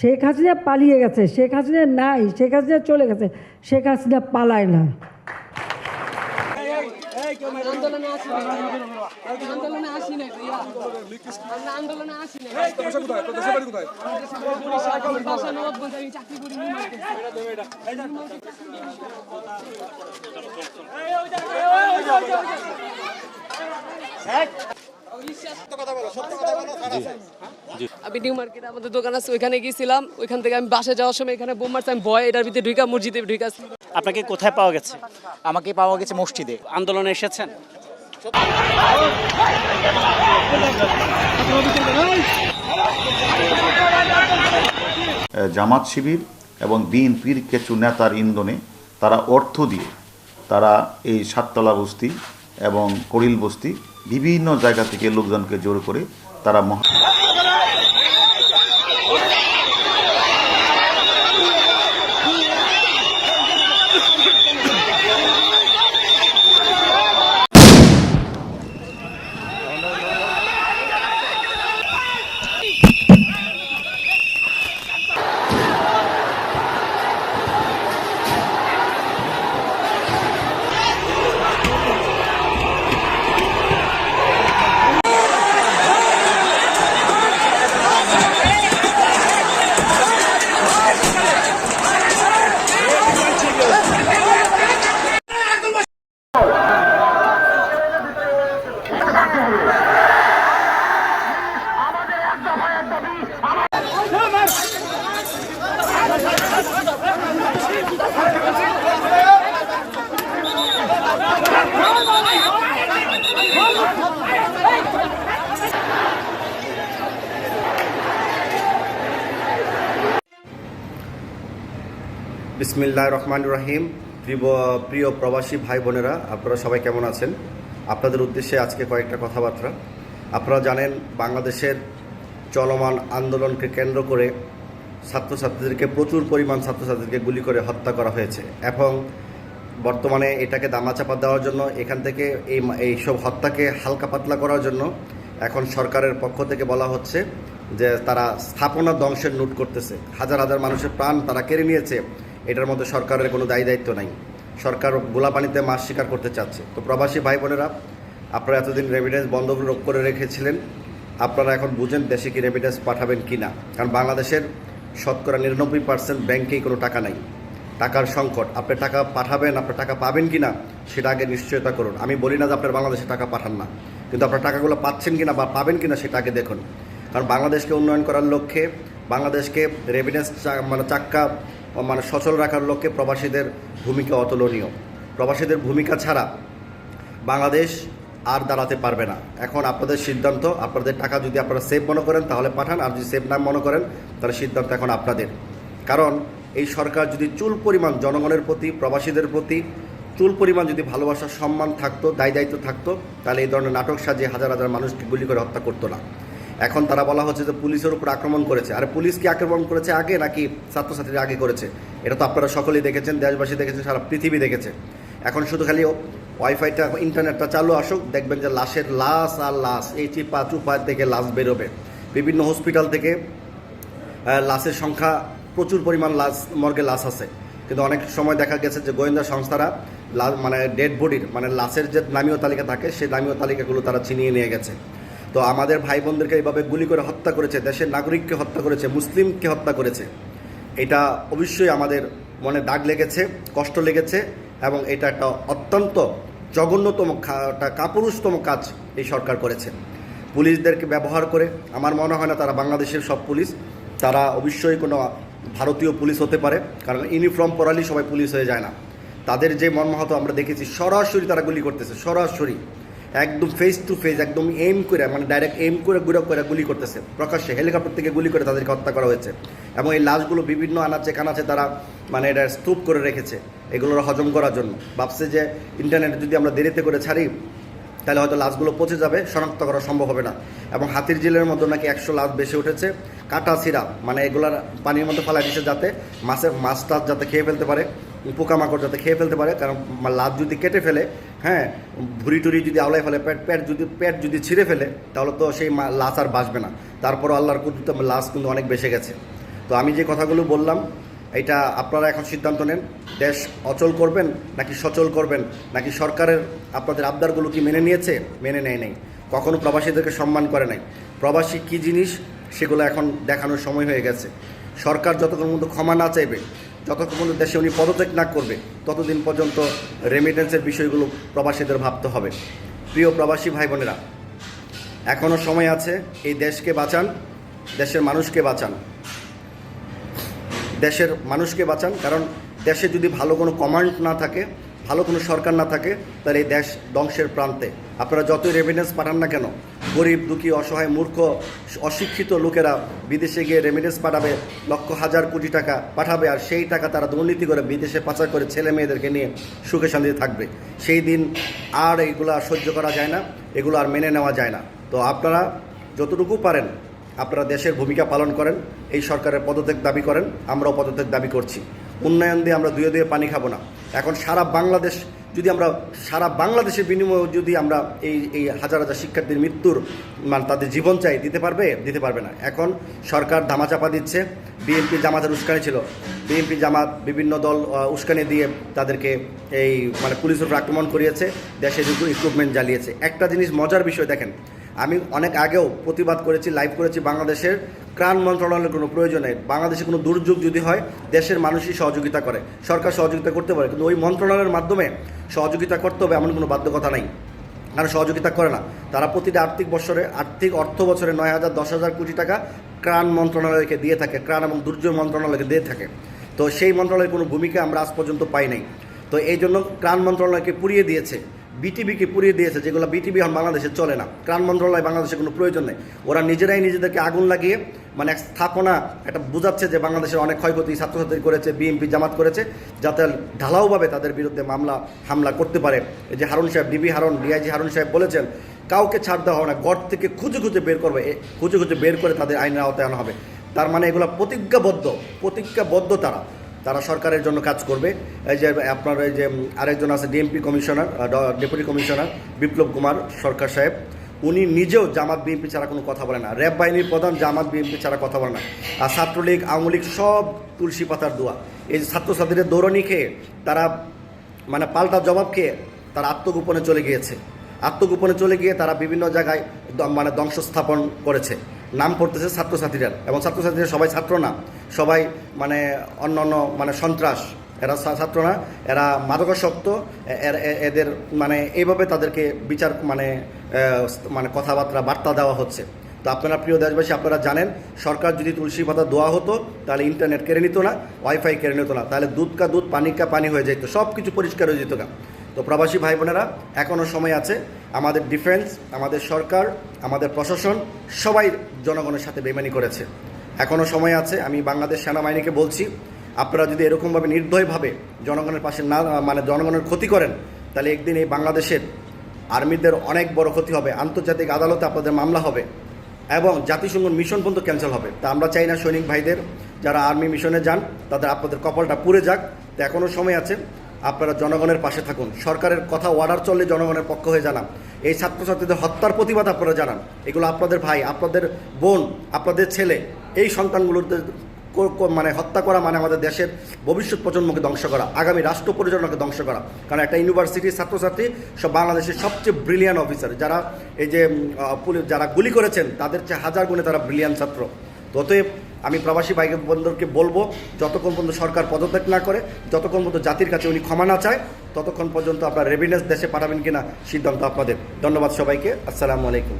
শেখ হাসিনা পালিয়ে গেছে শেখ হাসিনা নাই শেখ হাসিনা চলে গেছে শেখ হাসিনা পালায় না আসি নাই আন্দোলনে আসি নাই বাড়ি আমি নিউ মার্কেটে আমাদের দোকান আছে ওইখানে গিয়েছিলাম। ওইখান থেকে আমি বাসে যাওয়ার সময় এখানে বোম মারছে আমি ভয় এটার ভিতরে ঢুকা মসজিদে ঢুকা আপনাকে কোথায় পাওয়া গেছে? আমাকে পাওয়া গেছে মসজিদে। আন্দোলনে এসেছেন? জামাত শিবির এবং দিন পীর কিছু নেতার ইন্ধনে তারা অর্থ দিয়ে তারা এই সাততলা বস্তি এবং করিল বস্তি বিভিন্ন জায়গা থেকে লোকজনকে জোর করে তারা মহা Thank you. বিসমিল্লাহ রহমান রহিম প্রিয় প্রবাসী ভাই বোনেরা, আপনারা সবাই কেমন আছেন? আপনাদের উদ্দেশ্যে আজকে কয়েকটা কথাবার্তা। আপনারা জানেন, বাংলাদেশের চলমান আন্দোলনকে কেন্দ্র করে ছাত্রছাত্রীদেরকে প্রচুর পরিমাণ ছাত্রছাত্রীদেরকে গুলি করে হত্যা করা হয়েছে এবং বর্তমানে এটাকে দামাচাপা দেওয়ার জন্য, এখান থেকে এই এইসব হত্যাকে হালকা পাতলা করার জন্য এখন সরকারের পক্ষ থেকে বলা হচ্ছে যে তারা স্থাপনা ধ্বংসের লুট করতেছে। হাজার হাজার মানুষের প্রাণ তারা কেড়ে নিয়েছে। এটার মধ্যে সরকারের কোনো দায়ী দায়িত্ব নাই। সরকার গোলাপানিতে মাছ শিকার করতে চাচ্ছে। তো প্রবাসী ভাই বোনেরা, আপনারা এতদিন রেমিডেন্স বন্ধ করে রেখেছিলেন। আপনারা এখন বুঝেন দেশে কি রেমিডেন্স পাঠাবেন কি না। কারণ বাংলাদেশের শতকরা নিরানব্বই পার্সেন্ট ব্যাংকেই কোনো টাকা নাই। টাকার সংকট, আপনি টাকা পাঠাবেন আপনার টাকা পাবেন কি না, সেটা আগে নিশ্চয়তা করুন। আমি বলি না যে আপনার বাংলাদেশে টাকা পাঠান না। কিন্তু আপনার টাকাগুলো পাচ্ছেন কি না বা পাবেন কি না, সেটা আগে দেখুন। কারণ বাংলাদেশকে উন্নয়ন করার লক্ষ্যে বাংলাদেশকে রেভিডেন্স মানে চাক্কা মানে সচল রাখার লক্ষ্যে প্রবাসীদের ভূমিকা অতুলনীয়। প্রবাসীদের ভূমিকা ছাড়া বাংলাদেশ আর দাঁড়াতে পারবে না। এখন আপনাদের সিদ্ধান্ত, আপনাদের টাকা যদি আপনারা সেভ মনে করেন, তাহলে পাঠান। আর যদি সেভ না মনে করেন, তাহলে সিদ্ধান্ত এখন আপনাদের। কারণ এই সরকার যদি চুল পরিমাণ জনগণের প্রতি, প্রবাসীদের প্রতি চুল পরিমাণ যদি ভালোবাসা, সম্মান থাকতো, দায় দায়িত্ব থাকতো, তাহলে এই ধরনের নাটক সাজিয়ে হাজার হাজার মানুষকে গুলি করে হত্যা করতো না। এখন তারা বলা হচ্ছে যে পুলিশের উপর আক্রমণ করেছে। আর পুলিশ কি আক্রমণ করেছে আগে, নাকি ছাত্রছাত্রীরা আগে করেছে? এটা তো আপনারা সকলেই দেখেছেন, দেশবাসী দেখেছেন, সারা পৃথিবী দেখেছে। এখন শুধু খালি ওয়াইফাইটা, ইন্টারনেটটা চালু, আসুক, দেখবেন যে লাশের লাশ আর লাশ, এই চিপা চুপা থেকে লাশ বেরোবে। বিভিন্ন হসপিটাল থেকে লাশের সংখ্যা, প্রচুর পরিমাণ লাশ, মর্গে লাশ আছে। কিন্তু অনেক সময় দেখা গেছে যে গোয়েন্দা সংস্থারা মানে ডেড বডির মানে লাশের যে নামীয় তালিকা থাকে, সেই নামীয় তালিকাগুলো তারা ছিনিয়ে নিয়ে গেছে। তো আমাদের ভাই বোনদেরকে এইভাবে গুলি করে হত্যা করেছে, দেশের নাগরিককে হত্যা করেছে, মুসলিমকে হত্যা করেছে। এটা অবশ্যই আমাদের মনে দাগ লেগেছে, কষ্ট লেগেছে এবং এটা একটা অত্যন্ত জঘন্যতম একটা কাপুরুষতম কাজ এই সরকার করেছে। পুলিশদেরকে ব্যবহার করে, আমার মনে হয় না তারা বাংলাদেশের সব পুলিশ, তারা অবশ্যই কোনো ভারতীয় পুলিশ হতে পারে, কারণ ইউনিফর্ম পরালেই সবাই পুলিশ হয়ে যায় না। তাদের যে মর্মাহত আমরা দেখেছি, সরাসরি তারা গুলি করতেছে, সরাসরি। একদম ফেস টু ফেস একদম এম করে মানে ডাইরেক্ট এম করে গুঁড়ো করে গুলি করতেছে। প্রকাশ্যে হেলিকপ্টার থেকে গুলি করে তাদেরকে হত্যা করা হয়েছে। এবং এই লাশগুলো বিভিন্ন আনাচে কানাচে তারা মানে এটা স্তূপ করে রেখেছে। এগুলোর হজম করার জন্য। ভাবছে যে ইন্টারনেট যদি আমরা দেরিতে করে ছাড়ি তাহলে হয়তো লাশগুলো পচে যাবে, শনাক্ত করা সম্ভব হবে না। এবং হাতির জেলের মধ্যে নাকি একশো লাশ বেশি উঠেছে। কাটা সিরা মানে এগুলার পানির মধ্যে ফেলা দিচ্ছে যাতে মাছের মাছ টাছ যাতে খেয়ে ফেলতে পারে, পোকামাকড় যাতে খেয়ে ফেলতে পারে, কারণ লাশ যদি কেটে ফেলে হ্যাঁ ভুড়ি টুরি যদি আওলাই ফেলে, পেট পেট যদি পেট যদি ছিঁড়ে ফেলে, তাহলে তো সেই লাশ আর বাঁচবে না। তারপরও আল্লাহর কুদরতে লাশ কিন্তু অনেক বেশি গেছে। তো আমি যে কথাগুলো বললাম এটা আপনারা এখন সিদ্ধান্ত নেন, দেশ অচল করবেন নাকি সচল করবেন, নাকি সরকারের আপনাদের আবদারগুলো কি মেনে নিয়েছে, মেনে নেয় নাই, কখনো প্রবাসীদেরকে সম্মান করে নাই, প্রবাসী কী জিনিস সেগুলো এখন দেখানোর সময় হয়ে গেছে। সরকার যতক্ষণ পর্যন্ত ক্ষমা না চাইবে, যতক্ষণ পর্যন্ত দেশে উনি পদত্যাগ না করবে, ততদিন পর্যন্ত রেমিটেন্সের বিষয়গুলো প্রবাসীদের ভাবতে হবে। প্রিয় প্রবাসী ভাই বোনেরা এখনও সময় আছে, এই দেশকে বাঁচান, দেশের মানুষকে বাঁচান। দেশের মানুষকে বাঁচান, কারণ দেশে যদি ভালো কোনো কমান্ড না থাকে, ভালো কোনো সরকার না থাকে, তাহলে এই দেশ ধ্বংসের প্রান্তে। আপনারা যতই রেমিডেন্স পাঠান না কেন, গরিব, দুঃখী, অসহায়, মূর্খ, অশিক্ষিত লোকেরা বিদেশে গিয়ে রেমিডেন্স পাঠাবে, লক্ষ হাজার কোটি টাকা পাঠাবে, আর সেই টাকা তারা দুর্নীতি করে বিদেশে পাচার করে ছেলে মেয়েদেরকে নিয়ে সুখে শান্তিতে থাকবে। সেই দিন আর এগুলো সহ্য করা যায় না, এগুলো আর মেনে নেওয়া যায় না। তো আপনারা যতটুকু পারেন আপনারা দেশের ভূমিকা পালন করেন, এই সরকারের পদত্যাগ দাবি করেন, আমরাও পদত্যাগ দাবি করছি। উন্নয়ন দিয়ে আমরা দুয়ে দুয়ে পানি খাব না। এখন সারা বাংলাদেশ যদি আমরা, সারা বাংলাদেশের বিনিময়ে যদি আমরা এই এই হাজার হাজার শিক্ষার্থীর মৃত্যুর মানে তাদের জীবন চাই, দিতে পারবে? দিতে পারবে না। এখন সরকার ধামাচাপা দিচ্ছে, বিএনপি জামাতের উস্কানি ছিল। বিএনপি জামাত বিভিন্ন দল উস্কানি দিয়ে তাদেরকে এই মানে পুলিশের আক্রমণ করিয়েছে দেশে দুটো ইকুইপমেন্ট জ্বালিয়েছে। একটা জিনিস মজার বিষয় দেখেন আমি অনেক আগেও প্রতিবাদ করেছি লাইভ করেছি বাংলাদেশের ত্রাণ মন্ত্রণালয়ের কোনো প্রয়োজন নেই। বাংলাদেশে কোনো দুর্যোগ যদি হয়, দেশের মানুষই সহযোগিতা করে। সরকার সহযোগিতা করতে পারে, কিন্তু ওই মন্ত্রণালয়ের মাধ্যমে সহযোগিতা করতে হবে এমন কোনো বাধ্যকতা নেই। কারণ সহযোগিতা করে না। তারা প্রতিটা আর্থিক বছরে, আর্থিক অর্থ বছরে নয় হাজার, দশ হাজার কোটি টাকা ত্রাণ মন্ত্রণালয়কে দিয়ে থাকে, ত্রাণ এবং দুর্যোগ মন্ত্রণালয়কে দিয়ে থাকে। তো সেই মন্ত্রণালয়ের কোনো ভূমিকা আমরা আজ পর্যন্ত পাই নাই। তো এই জন্য ত্রাণ মন্ত্রণালয়কে পুড়িয়ে দিয়েছে। বিটিভিকে পুড়িয়ে দিয়েছে, যেগুলো বিটিভি এখন বাংলাদেশে চলে না। ত্রাণ মন্ত্রণালয় বাংলাদেশে কোনো প্রয়োজন নেই। ওরা নিজেরাই নিজেদেরকে আগুন লাগিয়ে মানে এক স্থাপনা একটা বোঝাচ্ছে যে বাংলাদেশের অনেক ক্ষয়ক্ষতি ছাত্রছাত্রী করেছে বিএনপি জামাত করেছে, যাতে ঢালাওভাবে তাদের বিরুদ্ধে মামলা, হামলা করতে পারে। এই যে হারুন সাহেব, ডিবি হারুন, ডিআইজি হারুন সাহেব বলেছেন, কাউকে ছাড় দেওয়া হবে না, গড় থেকে খুঁজে খুঁজে বের করবে খুঁজে খুঁজে বের করে তাদের আইনের আওতায় আনা হবে। তার মানে এগুলো প্রতিজ্ঞাবদ্ধ প্রতিজ্ঞাবদ্ধ তারা। তারা সরকারের জন্য কাজ করবে। এই যে আপনার এই যে আরেকজন আছে DMP commissioner deputy commissioner Biplab Kumar Sarkar সাহেব। উনি নিজেও জামাত বিএনপি ছাড়া কোনো কথা বলে না। র্যাব বাহিনীর প্রধান জামাত বিএনপি ছাড়া কথা বলে না। আর ছাত্রলীগ, আওয়ামী লীগ সব তুলসী পাতার দোয়া। এই যে ছাত্রছাত্রীদের দৌড়নি খেয়ে তারা মানে পাল্টা জবাব খেয়ে তারা আত্মগোপনে চলে গিয়েছে। আত্মগোপনে চলে গিয়ে তারা বিভিন্ন জায়গায় মানে ধ্বংস স্থাপন করেছে। নাম পড়তেছে ছাত্রছাত্রীরা। এবং ছাত্রছাত্রীরা সবাই ছাত্র না। সবাই মানে অন্য অন্য মানে সন্ত্রাস। এরা ছাত্র না। এরা মাদকাসক্ত। এদের মানে এইভাবে তাদেরকে বিচার মানে মানে কথাবার্তা, বার্তা দেওয়া হচ্ছে। তো আপনারা প্রিয় দেশবাসী, আপনারা জানেন, সরকার যদি তুলসী পাতা দেওয়া হতো, তাহলে ইন্টারনেট কেড়ে নিত না, ওয়াইফাই কেড়ে নিত না। তাহলে দুধ কা দুধ, পানি কা পানি হয়ে যেত। সব কিছু পরিষ্কার হয়ে যেত গা। তো প্রবাসী ভাই বোনেরা এখনও সময় আছে। আমাদের ডিফেন্স আমাদের সরকার, আমাদের প্রশাসন, সবাই জনগণের সাথে বেমানি করেছে। এখনও সময় আছে, আমি বাংলাদেশ সেনাবাহিনীকে বলছি, আপনারা যদি এরকমভাবে নির্দয়ভাবে জনগণের পাশে না মানে জনগণের ক্ষতি করেন, তাহলে একদিন এই বাংলাদেশের আর্মিদের অনেক বড় ক্ষতি হবে, আন্তর্জাতিক আদালতে আপনাদের মামলা হবে এবং জাতিসংঘ মিশন পর্যন্ত ক্যান্সেল হবে। তা আমরা চাই না সৈনিক ভাইদের, যারা আর্মি মিশনে যান, তাদের আপনাদের কপালটা পুড়ে যাক। তো এখনও সময় আছে আপনারা জনগণের পাশে থাকুন। সরকারের কথা অর্ডার চললে জনগণের পক্ষ হয়ে জানান। এই ছাত্রছাত্রীদের হত্যার প্রতিবাদ আপনারা জানান। এগুলো আপনাদের ভাই, আপনাদের বোন, আপনাদের ছেলে, এই কো- মানে হত্যা করা মানে আমাদের দেশের ভবিষ্যৎ প্রজন্মকে ধ্বংস করা, আগামী রাষ্ট্র পরিচালনাকে ধ্বংস করা। কারণ একটা ইউনিভার্সিটির ছাত্রছাত্রী সব বাংলাদেশের সবচেয়ে ব্রিলিয়ান অফিসার যারা এই যে যারা গুলি করেছেন, তাদের চেয়ে হাজার গুণে তারা ব্রিলিয়ান ছাত্র। অতএব আমি প্রবাসী ভাই বন্ধুকে বলব, যতক্ষণ পর্যন্ত সরকার পদত্যাগ না করে, যতক্ষণ পর্যন্ত জাতির কাছে উনি ক্ষমা না চায়, ততক্ষণ পর্যন্ত আপনার রেভিনেন্স দেশে পাঠাবেন কিনা সিদ্ধান্ত আপনাদের। ধন্যবাদ সবাইকে। আসসালামু আলাইকুম।